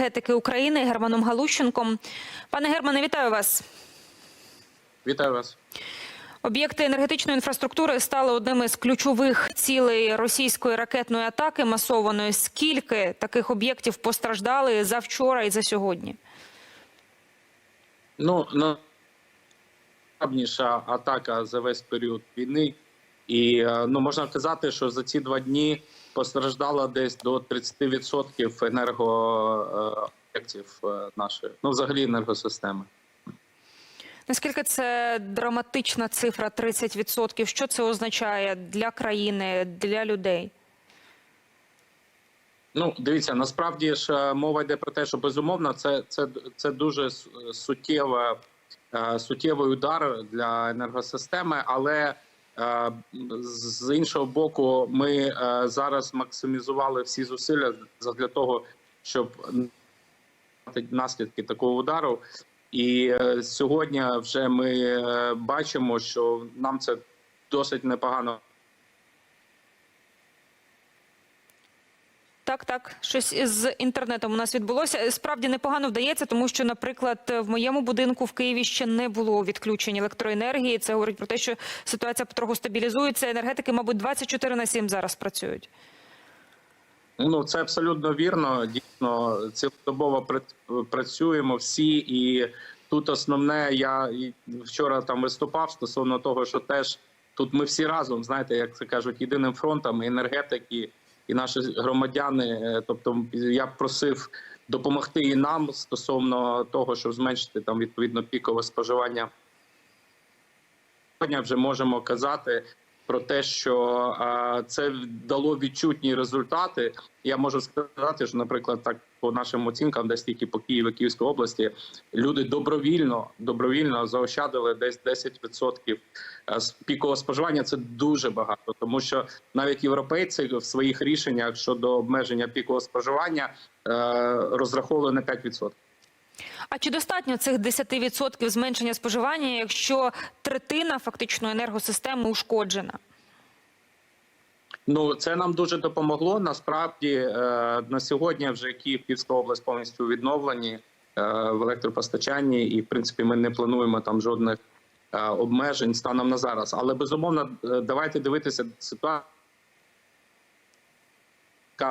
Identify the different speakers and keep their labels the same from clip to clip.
Speaker 1: енергетики України Германом Галущенком. Пане Германе, вітаю вас.
Speaker 2: Вітаю вас.
Speaker 1: Об'єкти енергетичної інфраструктури стали одним із ключових цілей російської ракетної атаки масованої. Скільки таких об'єктів постраждали за вчора і за сьогодні?
Speaker 2: Ну наймасштабніша атака за весь період війни, і е, ну можна казати, що за ці два дні постраждало десь до 30% енергооб'єктів е, нашої, ну взагалі енергосистеми.
Speaker 1: Наскільки це драматична цифра 30%? Що це означає для країни, для людей?
Speaker 2: Ну, дивіться, насправді ж е, мова йде про те, що безумовно це, це, це дуже суттєва, е, суттєвий удар для енергосистеми, але е, з іншого боку, ми е, зараз максимізували всі зусилля для того, щоб наслідки такого удару. І е, сьогодні вже ми е, бачимо, що нам це досить непогано
Speaker 1: Так, так, щось з інтернетом у нас відбулося. Справді непогано вдається, тому що, наприклад, в моєму будинку в Києві ще не було відключень електроенергії. Це говорить про те, що ситуація потроху стабілізується. Енергетики, мабуть, 24 на 7 зараз працюють.
Speaker 2: Ну це абсолютно вірно. Дійсно, цілодобово працюємо всі, і тут основне, я вчора там виступав стосовно того, що теж тут ми всі разом, знаєте, як це кажуть, єдиним фронтом енергетики, і наші громадяни. Е, Тобто, я просив допомогти і нам стосовно того, щоб зменшити там відповідно пікове споживання. Сьогодні вже можемо казати про те, що це дало відчутні результати. Я можу сказати, що, наприклад, так по нашим оцінкам, десь тільки по Києву, Київській області, люди добровільно добровільно заощадили десь 10% з пікового споживання. Це дуже багато, тому що навіть європейці в своїх рішеннях щодо обмеження пікового споживання е, розраховували на 5%.
Speaker 1: А чи достатньо цих 10% зменшення споживання, якщо третина фактично енергосистеми ушкоджена?
Speaker 2: Ну це нам дуже допомогло. Насправді е, на сьогодні вже Київ Київська область повністю відновлені е, в електропостачанні, і в принципі ми не плануємо там жодних е, обмежень станом на зараз. Але безумовно, давайте дивитися ситуацію.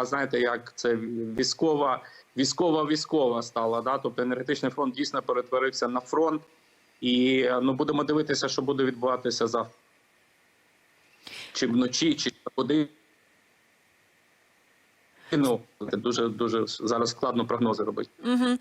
Speaker 2: Знаєте, як це військова, військова, військова стала. Да? Тобто енергетичний фронт дійсно перетворився на фронт, і ну будемо дивитися, що буде відбуватися завтра. Чи вночі, чи куди. Ну, це дуже дуже зараз складно прогнози робити.
Speaker 1: Угу.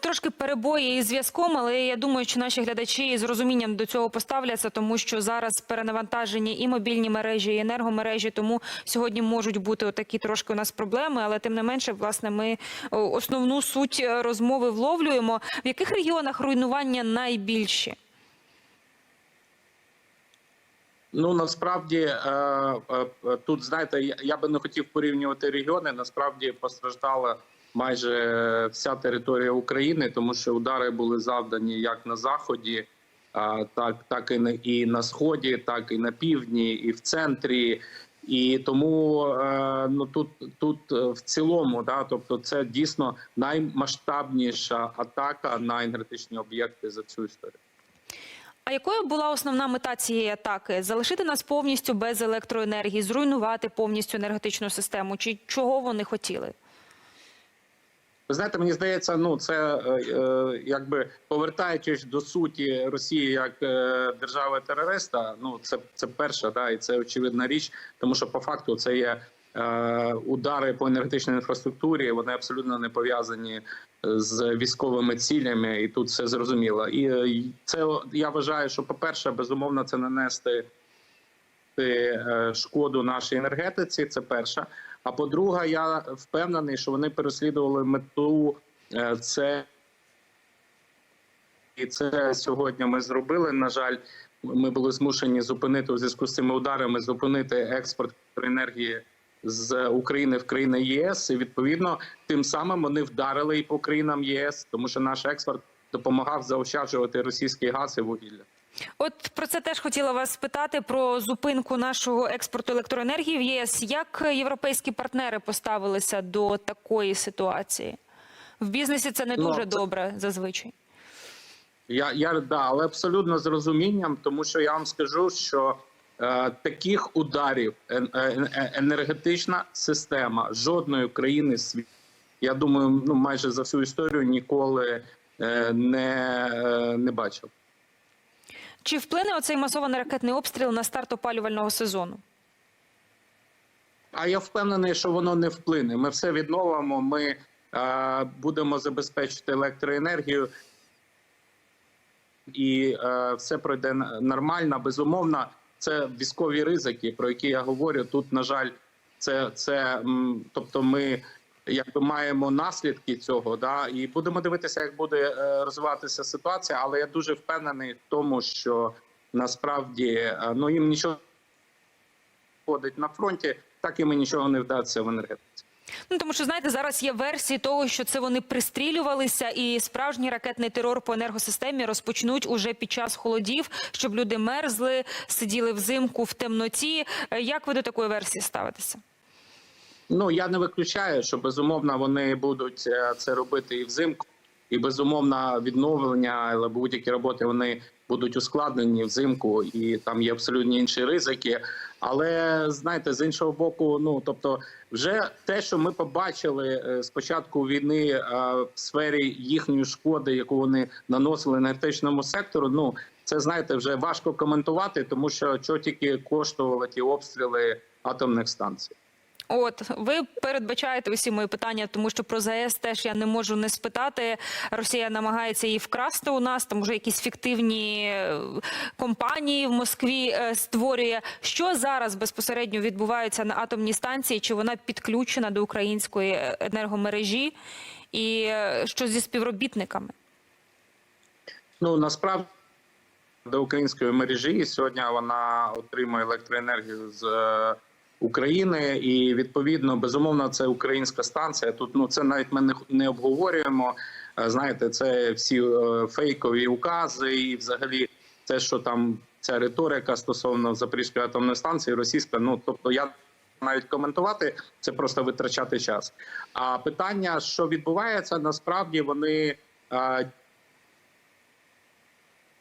Speaker 1: Трошки перебої із зв'язком, але я думаю, що наші глядачі з розумінням до цього поставляться, тому що зараз перенавантажені і мобільні мережі, і енергомережі. Тому сьогодні можуть бути отакі трошки у нас проблеми, але тим не менше, власне, ми основну суть е, розмови вловлюємо. В яких регіонах руйнування найбільші?
Speaker 2: Ну насправді е, е, е, тут знаєте, я, би не хотів порівнювати регіони. Насправді постраждала майже вся територія України, тому що удари були завдані як на заході, так так і на і на сході, так і на півдні, і в центрі. І тому ну тут тут в цілому, да, тобто, це дійсно наймасштабніша атака на енергетичні об'єкти за цю історію.
Speaker 1: А якою була основна мета цієї атаки? Залишити нас повністю без електроенергії, зруйнувати повністю енергетичну систему? Чи чого вони хотіли?
Speaker 2: Ви знаєте, мені здається, ну це е, е, якби повертаючись до суті Росії як е, держави терориста. Ну це це перша, да, і це очевидна річ, тому що по факту це є удари по енергетичній інфраструктурі. Вони абсолютно не пов'язані з військовими цілями, і тут все зрозуміло. І е, це я вважаю, що по перше, безумовно, це нанести е, шкоду нашій енергетиці. Це перша. А по-друге, я впевнений, що вони переслідували мету е, це. І це сьогодні ми зробили. На жаль, ми були змушені зупинити у зв'язку з цими ударами, зупинити експорт енергії з України в країни ЄС. І відповідно тим самим вони вдарили і по країнам ЄС, тому що наш експорт допомагав заощаджувати російський газ і вугілля.
Speaker 1: От про це теж хотіла вас спитати про зупинку нашого експорту електроенергії в ЄС. Як європейські партнери поставилися до такої ситуації? В бізнесі це не
Speaker 2: Ну,
Speaker 1: дуже
Speaker 2: це-
Speaker 1: добре зазвичай.
Speaker 2: Я, я да, але абсолютно з розумінням, тому що я вам скажу, що таких ударів е, е, е, енергетична система жодної країни світу, я думаю, ну майже за всю історію ніколи е, не, е, не бачив.
Speaker 1: Чи вплине оцей масований ракетний обстріл на старт опалювального сезону?
Speaker 2: А я впевнений, що воно не вплине. Ми все відновимо. Ми е, будемо забезпечити електроенергію, і е, все пройде нормально. Безумовно, це військові ризики, про які я говорю. Тут, на жаль, це, це тобто, ми якби маємо наслідки цього, да, і будемо дивитися, як буде е, розвиватися ситуація. Але я дуже впевнений в тому, що насправді е, ну їм нічого ходить на фронті, так і ми нічого не вдасться в енергетиці.
Speaker 1: Ну тому що знаєте, зараз є версії того, що це вони пристрілювалися, і справжній ракетний терор по енергосистемі розпочнуть уже під час холодів, щоб люди мерзли, сиділи взимку в темноті. Е, Як ви до такої версії ставитеся?
Speaker 2: Ну я не виключаю, що безумовно вони будуть е, це робити і взимку, і безумовно відновлення, але будь-які роботи вони будуть ускладнені взимку, і там є абсолютно інші ризики. Але знаєте, з іншого боку, ну тобто, вже те, що ми побачили е, з початку війни е, в сфері їхньої шкоди, яку вони наносили енергетичному сектору, ну це знаєте, вже важко коментувати, тому що що тільки коштували ті обстріли атомних станцій.
Speaker 1: От ви передбачаєте усі мої питання, тому що про ЗАЕС теж я не можу не спитати. Росія намагається її вкрасти у нас. Там вже якісь фіктивні е, компанії в Москві е, створює. Що зараз безпосередньо відбувається на атомній станції? Чи вона підключена до української е, енергомережі? І що зі співробітниками?
Speaker 2: Ну насправді до української мережі сьогодні вона отримує електроенергію з України, і відповідно безумовно це українська станція. Тут ну це навіть ми не, не обговорюємо. Е, Знаєте, це всі е, фейкові укази, і взагалі те, що там ця риторика стосовно Запорізької атомної станції, російська. Ну тобто я навіть коментувати це просто витрачати час. А питання, що відбувається, насправді вони. е,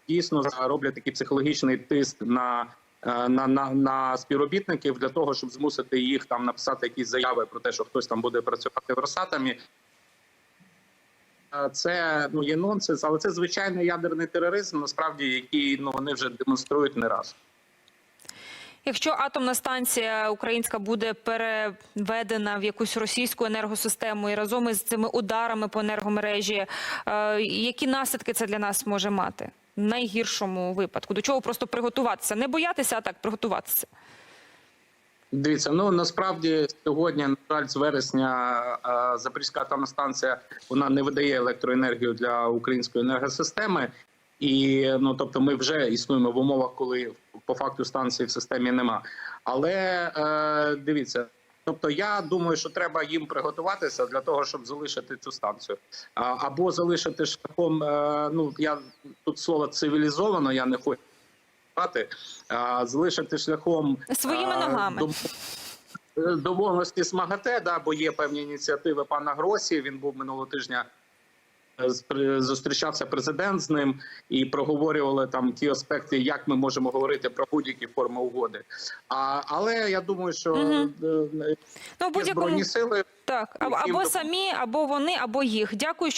Speaker 2: дійсно роблять такий психологічний тиск на, на, на, на співробітників для того, щоб змусити їх там написати якісь заяви про те, що хтось там буде працювати в Росатомі. Е, Це ну є нонсенс, але це звичайний ядерний тероризм, насправді, який ну вони вже демонструють не раз.
Speaker 1: Якщо атомна станція українська буде переведена в якусь російську енергосистему і разом із цими ударами по енергомережі, е, які наслідки це для нас може мати найгіршому випадку? До чого просто приготуватися? Не боятися, а так приготуватися.
Speaker 2: Дивіться, ну насправді сьогодні, на жаль, з вересня Запорізька атомна станція вона не видає електроенергію для української енергосистеми. І ну тобто, ми вже існуємо в умовах, коли по факту станції в системі нема. Але е, дивіться, тобто, я думаю, що треба їм приготуватися для того, щоб залишити цю станцію, або залишити шляхом. Е, ну я тут слово цивілізовано, я не хочу. сказати, Залишити шляхом
Speaker 1: Своїми ногами.
Speaker 2: до- домовленості з МАГАТЕ, да, бо є певні ініціативи пана Гросі. Він був минулого тижня. Е, Зустрічався президент з ним і проговорювали там ті аспекти, як ми можемо говорити про будь-які форми угоди. А але я думаю, що е,
Speaker 1: Ну, будь-якому
Speaker 2: збройні сили.
Speaker 1: так або, або самі, або вони, або їх. Дякую.